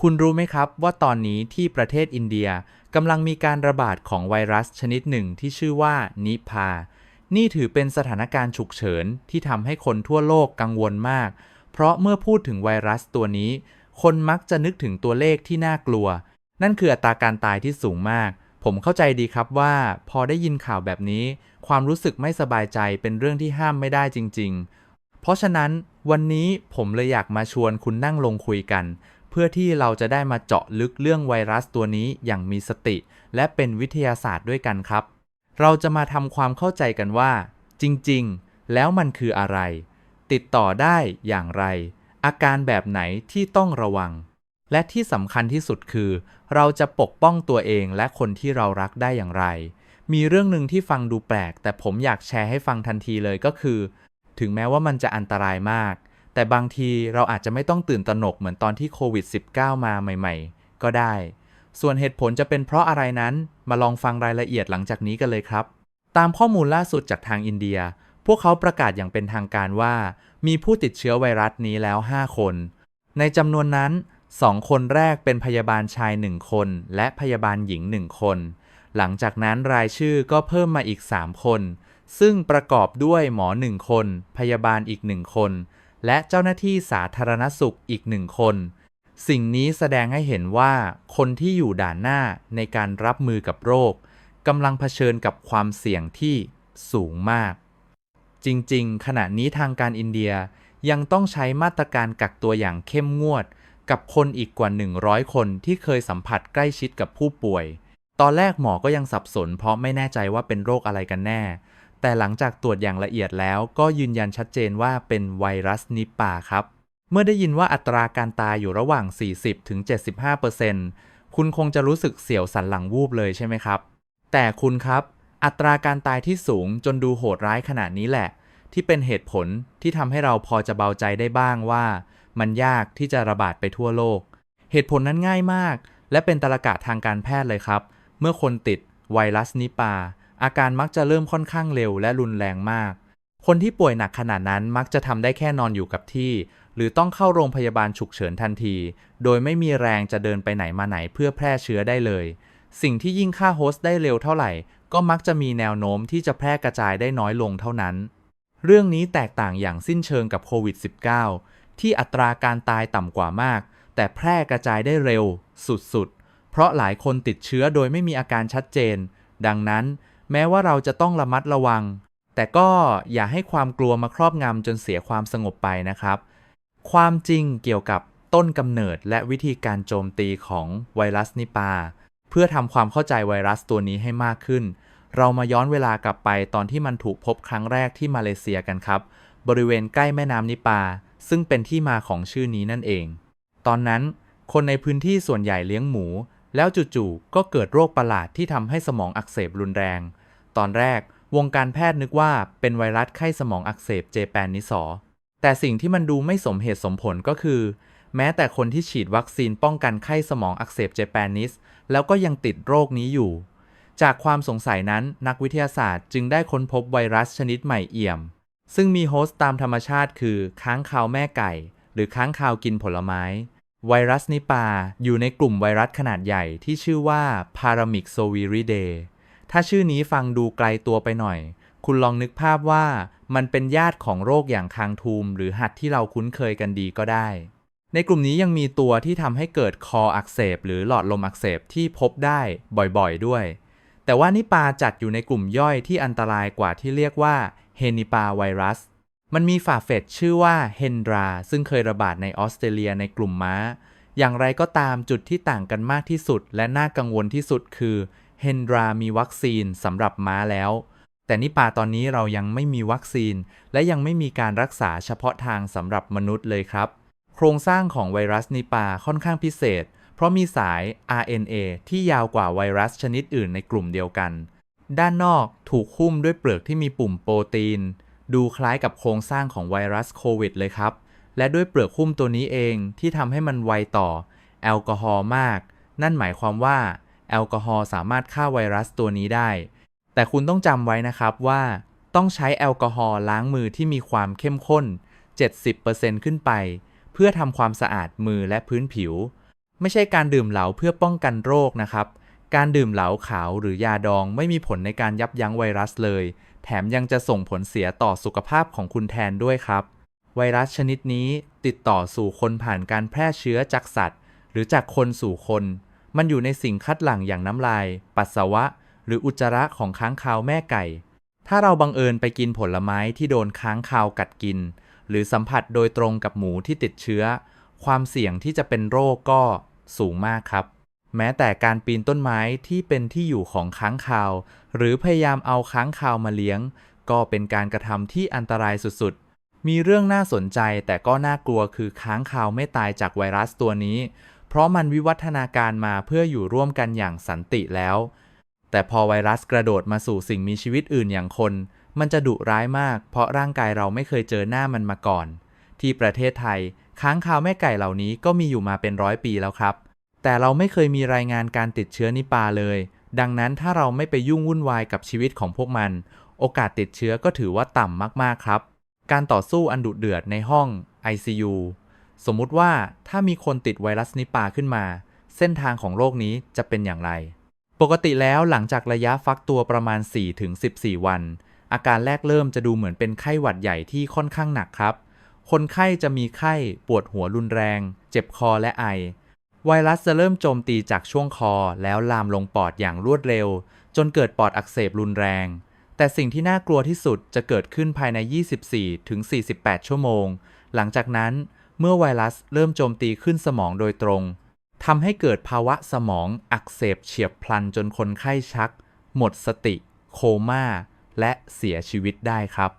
คุณรู้ไหมครับว่าตอนนี้ที่ประเทศอินเดียกำลังมีการระบาดของไวรัสชนิดหนึ่งที่ชื่อว่านิพา นี่ถือเป็นสถานการณ์ฉุกเฉินที่ทำให้คนทั่วโลกกังวลมาก เพราะเมื่อพูดถึงไวรัสตัวนี้ คนมักจะนึกถึงตัวเลขที่น่ากลัว นั่นคืออัตราการตายที่สูงมาก ผมเข้าใจดีครับว่า พอได้ยินข่าวแบบนี้ ความรู้สึกไม่สบายใจเป็นเรื่องที่ห้ามไม่ได้จริง ๆ เพราะฉะนั้นวันนี้ผมเลยอยากมาชวนคุณนั่งลงคุยกัน พื่อที่เราจะได้มาเจาะลึกเรื่องไวรัสตัวนี้อย่างมีสติ และเป็นวิทยาศาสตร์ด้วยกันครับ เราจะมาทำความเข้าใจกันว่า จริงๆ แล้วมันคืออะไร ติดต่อได้อย่างไร อาการแบบไหนที่ต้องระวัง และที่สำคัญที่สุดคือ เราจะปกป้องตัวเองและคนที่เรารักได้อย่างไร มีเรื่องหนึ่งที่ฟังดูแปลก แต่ผมอยากแชร์ให้ฟังทันทีเลยก็คือ ถึงแม้ว่ามันจะอันตรายมาก แต่บางทีเราอาจจะไม่ต้องตื่นตระหนกเหมือนตอนที่โควิด -19 มาใหม่ๆ ก็ได้ ส่วนเหตุผลจะเป็นเพราะอะไรนั้นมาลองฟังรายละเอียดหลังจากนี้กันเลยครับ ตามข้อมูลล่าสุดจากทางอินเดีย พวกเขาประกาศอย่างเป็นทางการว่า มีผู้ติดเชื้อไวรัสนี้แล้ว 5 คน ในจำนวนนั้น 2 คนแรกเป็นพยาบาลชาย 1 คน และพยาบาลหญิง 1 คน หลังจากนั้นรายชื่อก็เพิ่มมาอีก 3 คน ซึ่งประกอบด้วยหมอ 1 คน พยาบาลอีก 1 คน และเจ้าหน้าที่สาธารณสุขอีก1คน สิ่งนี้แสดงให้เห็นว่าคนที่อยู่ด่านหน้าในการรับมือกับโรคกำลังเผชิญกับความเสี่ยงที่สูงมาก จริงๆ ขณะนี้ทางการอินเดียยังต้องใช้มาตรการกักตัวอย่างเข้มงวด กับคนอีกกว่า 100 คนที่เคยสัมผัสใกล้ชิดกับผู้ป่วย ตอนแรกหมอก็ยังสับสนเพราะไม่แน่ใจว่าเป็นโรคอะไรกันแน่ แต่หลังจากตรวจอย่างละเอียดแล้วก็ยืนยันชัดเจนว่าเป็นไวรัสนิปาครับ เมื่อได้ยินว่าอัตราการตายอยู่ระหว่าง 40-75%คุณคงจะรู้สึกเสียวสันหลังวูบเลยใช่ไหมครับ แต่คุณครับ อัตราการตายที่สูงจนดูโหดร้ายขนาดนี้แหละ ที่เป็นเหตุผลที่ทำให้เราพอจะเบาใจได้บ้างว่า มันยากที่จะระบาดไปทั่วโลก เหตุผลนั้นง่ายมาก และเป็นตรกะทางการแพทย์เลยครับ เมื่อคนติดไวรัสนิปา อาการมักจะเริ่มค่อนข้างเร็วและรุนแรงมาก คนที่ป่วยหนักขนาดนั้นมักจะทำได้แค่นอนอยู่กับที่ หรือต้องเข้าโรงพยาบาลฉุกเฉินทันที โดยไม่มีแรงจะเดินไปไหนมาไหนเพื่อแพร่เชื้อได้เลย สิ่งที่ยิ่งฆ่าโฮสต์ได้เร็วเท่าไหร่ ก็มักจะมีแนวโน้มที่จะแพร่กระจายได้น้อยลงเท่านั้น เรื่องนี้แตกต่างอย่างสิ้นเชิงกับโควิด -19 ที่อัตราการตายต่ำกว่ามาก แต่แพร่กระจายได้เร็ว สุดๆเพราะหลายคนติดเชื้อโดยไม่มีอาการชัดเจน ดังนั้น แม้ว่าเราจะต้องระมัดระวัง แต่ก็อย่าให้ความกลัวมาครอบงำจนเสียความสงบไปนะครับ ความจริงเกี่ยวกับต้นกำเนิดและวิธีการโจมตีของไวรัสนิปา เพื่อทำความเข้าใจไวรัสตัวนี้ให้มากขึ้น เรามาย้อนเวลากลับไปตอนที่มันถูกพบครั้งแรกที่มาเลเซียกันครับ บริเวณใกล้แม่น้ำนิปา ซึ่งเป็นที่มาของชื่อนี้นั่นเอง ตอนนั้นคนในพื้นที่ส่วนใหญ่เลี้ยงหมู แล้วจู่ๆก็เกิดโรคประหลาดที่ทำให้สมองอักเสบรุนแรง ตอนแรกวงการแพทย์นึกว่าเป็นไวรัสไข้สมองอักเสบเจแปนนิสอ แต่สิ่งที่มันดูไม่สมเหตุสมผลก็คือ แม้แต่คนที่ฉีดวัคซีนป้องกันไข้สมองอักเสบเจแปนนิสแล้วก็ยังติดโรคนี้อยู่ จากความสงสัยนั้นนักวิทยาศาสตร์จึงได้ค้นพบไวรัสชนิดใหม่เอี่ยม ซึ่งมีโฮสต์ตามธรรมชาติคือ ค้างคาวแม่ไก่ หรือค้างคาวกินผลไม้ ไวรัสนิปาอยู่ในกลุ่มไวรัสขนาดใหญ่ที่ชื่อว่า Paramyxoviridae ถ้าชื่อนี้ฟังดูไกลตัวไปหน่อย คุณลองนึกภาพว่ามันเป็นญาติของโรคอย่างคางทูม หรือหัดที่เราคุ้นเคยกันดีก็ได้ ในกลุ่มนี้ยังมีตัวที่ทำให้เกิดคออักเสบ หรือหลอดลมอักเสบที่พบได้บ่อยๆด้วย แต่ว่านิปาจัดอยู่ในกลุ่มย่อยที่อันตรายกว่าที่เรียกว่าเฮนิปาไวรัส มันมีฝ่าเฟดชื่อว่าเฮนดรา ซึ่งเคยระบาดในออสเตรเลียในกลุ่มม้า อย่างไรก็ตามจุดที่ต่างกันมากที่สุด และน่ากังวลที่สุดคือเฮนดรามีวัคซีนสำหรับม้าแล้ว แต่นิปาตอนนี้เรายังไม่มีวัคซีน และยังไม่มีการรักษาเฉพาะทางสำหรับมนุษย์เลยครับ โครงสร้างของไวรัสนิปาค่อนข้างพิเศษ เพราะมีสาย RNA ที่ยาวกว่าไวรัสชนิดอื่นในกลุ่มเดียวกัน ด้านนอกถูกหุ้มด้วยเปลือกที่มีปุ่มโปรตีน ดูคล้ายกับโครงสร้างของไวรัสโควิดเลยครับ และด้วยเปลือกหุ้มตัวนี้เองที่ทำให้มันไวต่อแอลกอฮอล์มาก นั่นหมายความว่าแอลกอฮอล์สามารถฆ่าไวรัสตัวนี้ได้ แต่คุณต้องจำไว้นะครับว่า ต้องใช้แอลกอฮอล์ล้างมือที่มีความเข้มข้น 70%ขึ้นไป เพื่อทำความสะอาดมือและพื้นผิว ไม่ใช่การดื่มเหลาเพื่อป้องกันโรคนะครับ การดื่มเหลาขาวหรือยาดองไม่มีผลในการยับยั้งไวรัสเลย แถมยังจะส่งผลเสียต่อสุขภาพของคุณแทนด้วยครับ ไวรัสชนิดนี้ติดต่อสู่คนผ่านการแพร่เชื้อจากสัตว์ หรือจากคนสู่คน มันอยู่ในสิ่งคัดหลั่งอย่างน้ำลาย ปัสสาวะ หรืออุจจาระของค้างคาวแม่ไก่ ถ้าเราบังเอิญไปกินผลไม้ที่โดนค้างคาวกัดกิน หรือสัมผัสโดยตรงกับหมูที่ติดเชื้อ ความเสี่ยงที่จะเป็นโรคก็สูงมากครับ แม้แต่การปีนต้นไม้ที่เป็นที่อยู่ของค้างคาว หรือพยายามเอาค้างคาวมาเลี้ยง ก็เป็นการกระทำที่อันตรายสุดๆ มีเรื่องน่าสนใจแต่ก็น่ากลัวคือค้างคาวไม่ตายจากไวรัสตัวนี้ เพราะมันวิวัฒนาการมาเพื่ออยู่ร่วมกันอย่างสันติแล้ว แต่พอไวรัสกระโดดมาสู่สิ่งมีชีวิตอื่นอย่างคน มันจะดุร้ายมาก เพราะร่างกายเราไม่เคยเจอหน้ามันมาก่อน ที่ประเทศไทย ค้างคาวแม่ไก่เหล่านี้ก็มีอยู่มาเป็นร้อยปีแล้วครับ แต่เราไม่เคยมีรายงานการติดเชื้อนิปาเลย ดังนั้นถ้าเราไม่ไปยุ่งวุ่นวายกับชีวิตของพวกมัน โอกาสติดเชื้อก็ถือว่าต่ำมากๆครับ การต่อสู้อันดุเดือดในห้อง ICU สมมุติว่าถ้ามีคนติดไวรัสนิปาขึ้นมา เส้นทางของโรคนี้จะเป็นอย่างไร ปกติแล้วหลังจากระยะฟักตัวประมาณ 4-14 วัน อาการแรกเริ่มจะดูเหมือนเป็นไข้หวัดใหญ่ที่ค่อนข้างหนักครับ คนไข้จะมีไข้ปวดหัวรุนแรง เจ็บคอและไอ ไวรัสจะเริ่มโจมตีจากช่วงคอแล้วลามลงปอดอย่างรวดเร็ว จนเกิดปอดอักเสบรุนแรง แต่สิ่งที่น่ากลัวที่สุดจะเกิดขึ้นภายใน 24 ถึง 48 ชั่วโมง หลังจากนั้นเมื่อไวรัสเริ่มโจมตีขึ้นสมองโดยตรงทำให้เกิดภาวะสมองอักเสบเฉียบพลันจนคนไข้ชัก หมดสติ โคม่า และเสียชีวิตได้ครับ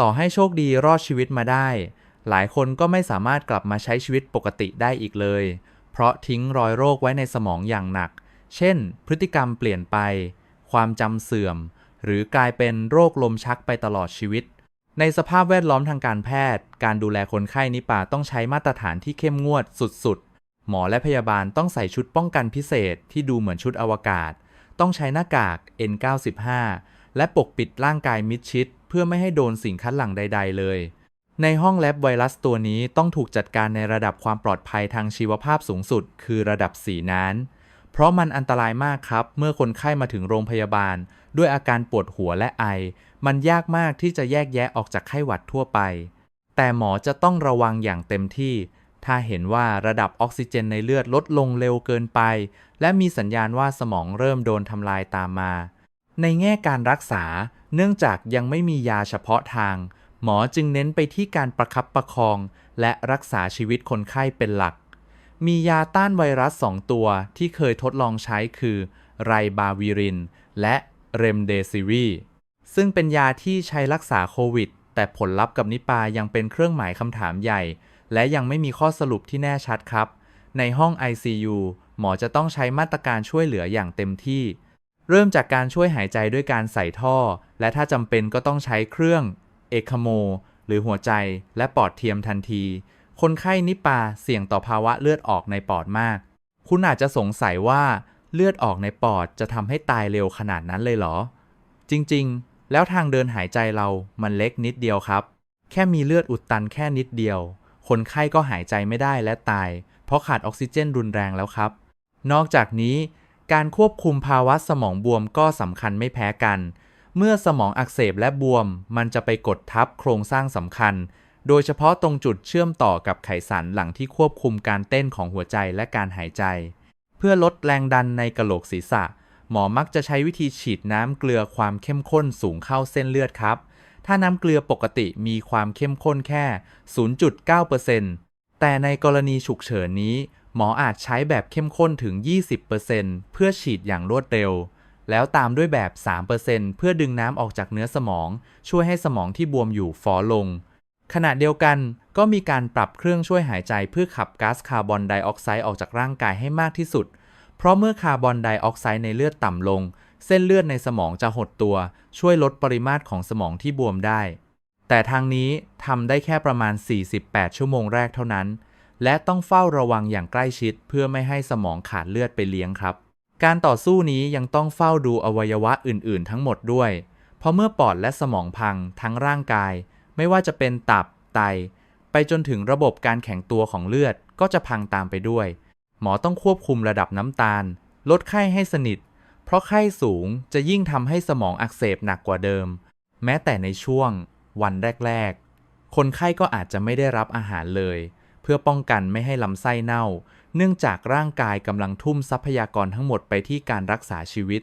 ต่อให้โชคดีรอดชีวิตมาได้ หลายคนก็ไม่สามารถกลับมาใช้ชีวิตปกติได้อีกเลย เพราะทิ้งรอยโรคไว้ในสมองอย่างหนัก เช่น พฤติกรรมเปลี่ยนไป ความจำเสื่อม หรือกลายเป็นโรคลมชักไปตลอดชีวิต ในสภาพแวดล้อมทางการแพทย์ การดูแลคนไข้นิปาต้องใช้มาตรฐานที่เข้มงวดสุดๆ หมอและพยาบาลต้องใส่ชุดป้องกันพิเศษที่ดูเหมือนชุดอวกาศ ต้องใช้หน้ากาก N95 และปกปิดร่างกายมิดชิด เพื่อไม่ให้โดนสิ่งคัดหลั่งใด ๆ เลย ในห้องแลบไวรัสตัวนี้ต้องถูกจัดการในระดับความปลอดภัยทางชีวภาพสูงสุด คือระดับสีนานเพราะมันอันตรายมากครับ เมื่อคนไข้มาถึงโรงพยาบาล ด้วยอาการปวดหัวและไอ มันยากมากที่จะแยกแยะออกจากไข้หวัดทั่วไป แต่หมอจะต้องระวังอย่างเต็มที่ ถ้าเห็นว่าระดับออกซิเจนในเลือดลดลงเร็วเกินไป และมีสัญญาณว่าสมองเริ่มโดนทำลายตามมา ในแง่การรักษา เนื่องจากยังไม่มียาเฉพาะทาง หมอจึงเน้นไปที่การประคับประคอง และรักษาชีวิตคนไข้เป็นหลัก มียาต้านไวรัส 2 ตัวที่เคยทดลองใช้คือ ไรบาวิริน และเรมเดซิวีซึ่งเป็นยาที่ใช้รักษาโควิด แต่ผลลัพธ์กับนิปายังเป็นเครื่องหมายคำถามใหญ่ และยังไม่มีข้อสรุปที่แน่ชัดครับ ในห้อง ICU หมอจะต้องใช้มาตรการช่วยเหลืออย่างเต็มที่ เริ่มจากการช่วยหายใจด้วยการใส่ท่อ และถ้าจำเป็นก็ต้องใช้เครื่อง เอกโม หรือหัวใจและปอดเทียมทันที คนไข้นิปาเสี่ยงต่อภาวะเลือดออกในปอดมาก คุณอาจจะสงสัยว่าเลือดออกในปอดจะทำให้ตายเร็วขนาดนั้นเลยเหรอ จริงๆ แล้วทางเดินหายใจเรามันเล็กนิดเดียวครับ แค่มีเลือดอุดตันแค่นิดเดียว คนไข้ก็หายใจไม่ได้และตาย เพราะขาดออกซิเจนรุนแรงแล้วครับ นอกจากนี้ การควบคุมภาวะสมองบวมก็สำคัญไม่แพ้กัน เมื่อสมองอักเสบและบวม มันจะไปกดทับโครงสร้างสำคัญ โดยเฉพาะตรงจุดเชื่อมต่อกับไขสันหลังที่ควบคุมการเต้นของหัวใจและการหายใจ เพื่อลดแรงดันในกระโหลกศีรษะ หมอมักจะใช้วิธีฉีดน้ำเกลือความเข้มข้นสูงเข้าเส้นเลือดครับ ถ้าน้ำเกลือปกติมีความเข้มข้นแค่ 0.9%แต่ในกรณีฉุกเฉินนี้ หมออาจใช้แบบเข้มข้นถึง 20%เพื่อฉีดอย่างรวดเร็ว แล้วตามด้วยแบบ 3%เพื่อดึงน้ำออกจากเนื้อสมอง ช่วยให้สมองที่บวมอยู่ฟอลง ขณะเดียวกันก็มีการปรับเครื่องช่วยหายใจเพื่อขับก๊าซคาร์บอนไดออกไซด์ออกจากร่างกายให้มากที่สุด เพราะเมื่อคาร์บอนไดออกไซด์ในเลือดต่ำลง เส้นเลือดในสมองจะหดตัว ช่วยลดปริมาตรของสมองที่บวมได้ แต่ทางนี้ทำได้แค่ประมาณ 48 ชั่วโมงแรกเท่านั้น และต้องเฝ้าระวังอย่างใกล้ชิดเพื่อไม่ให้สมองขาดเลือดไปเลี้ยงครับ การต่อสู้นี้ยังต้องเฝ้าดูอวัยวะอื่นๆ ทั้งหมดด้วย เพราะเมื่อปอดและสมองพังทั้งร่างกาย ไม่ว่าจะเป็นตับ ไต ไปจนถึงระบบการแข็งตัวของเลือดก็จะพังตามไปด้วย หมอต้องควบคุมระดับน้ำตาล ลดไข้ให้สนิท เพราะไข้สูงจะยิ่งทำให้สมองอักเสบหนักกว่าเดิม แม้แต่ในช่วง วันแรก ๆ คนไข้ก็อาจจะไม่ได้รับอาหารเลย เพื่อป้องกันไม่ให้ลำไส้เน่า เนื่องจากร่างกายกำลังทุ่มทรัพยากรทั้งหมดไปที่การรักษาชีวิต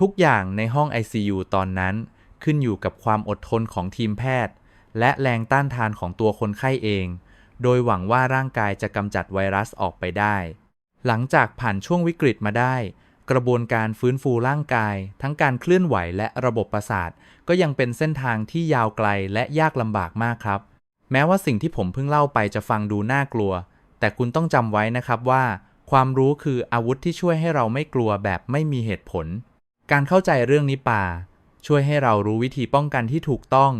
ทุกอย่างในห้อง ICU ตอนนั้น ขึ้นอยู่กับความอดทนของทีมแพทย์ และแรงต้านทานของตัวคนไข้เอง โดยหวังว่าร่างกายจะกำจัดไวรัสออกไปได้ หลังจากผ่านช่วงวิกฤตมาได้ กระบวนการฟื้นฟูร่างกาย ทั้งการเคลื่อนไหวและระบบประสาท ก็ยังเป็นเส้นทางที่ยาวไกลและยากลำบากมากครับ แม้ว่าสิ่งที่ผมเพิ่งเล่าไปจะฟังดูน่ากลัว แต่คุณต้องจำไว้นะครับว่า ความรู้คืออาวุธที่ช่วยให้เราไม่กลัวแบบไม่มีเหตุผล การเข้าใจเรื่องนี้ป่า ช่วยให้เรารู้วิธีป้องกันที่ถูกต้อง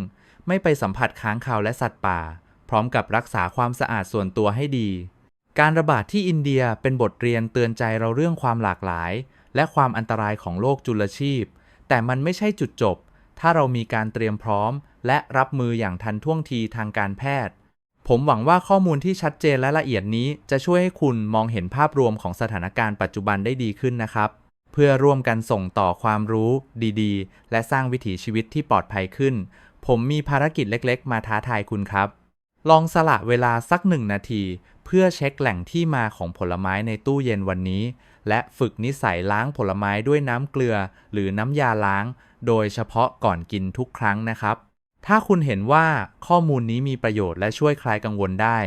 ไม่ไปสัมผัสค้างคาวและสัตว์ป่า พร้อมกับรักษาความสะอาดส่วนตัวให้ดี การระบาดที่อินเดียเป็นบทเรียนเตือนใจเราเรื่องความหลากหลาย และความอันตรายของโลกจุลชีพ แต่มันไม่ใช่จุดจบ ถ้าเรามีการเตรียมพร้อม และรับมืออย่างทันท่วงทีทางการแพทย์ ผมหวังว่าข้อมูลที่ชัดเจนและละเอียดนี้จะช่วยให้คุณมองเห็นภาพรวมของสถานการณ์ปัจจุบันได้ดีขึ้นนะครับ เพื่อร่วมกันส่งต่อความรู้ดี ๆ และสร้างวิถีชีวิตที่ปลอดภัยขึ้น ผมมีภารกิจเล็กๆ มาท้าทายคุณครับ ลองสละเวลาสักหนึ่งนาที เพื่อเช็คแหล่งที่มาของผลไม้ในตู้เย็นวันนี้ และฝึกนิสัยล้างผลไม้ด้วยน้ำเกลือ หรือน้ำยาล้าง โดยเฉพาะก่อนกินทุกครั้งนะครับ ถ้าคุณเห็นว่าข้อมูลนี้มีประโยชน์และช่วยคลายกังวลได้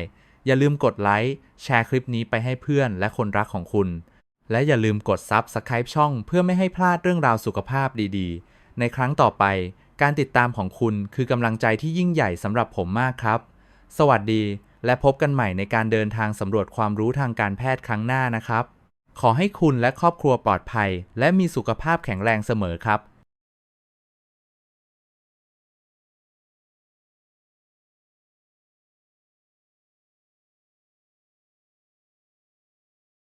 อย่าลืมกดไลค์แชร์คลิปนี้ไปให้เพื่อนและคนรักของคุณ และอย่าลืมกด Subscribe ช่องเพื่อไม่ให้พลาดเรื่องราวสุขภาพดีๆ ในครั้งต่อไป การติดตามของคุณคือกำลังใจที่ยิ่งใหญ่สำหรับผมมากครับ สวัสดี และพบกันใหม่ในการเดินทางสำรวจความรู้ทางการแพทย์ครั้งหน้านะครับ ขอให้คุณและครอบครัวปลอดภัย และมีสุขภาพแข็งแรงเสมอครับ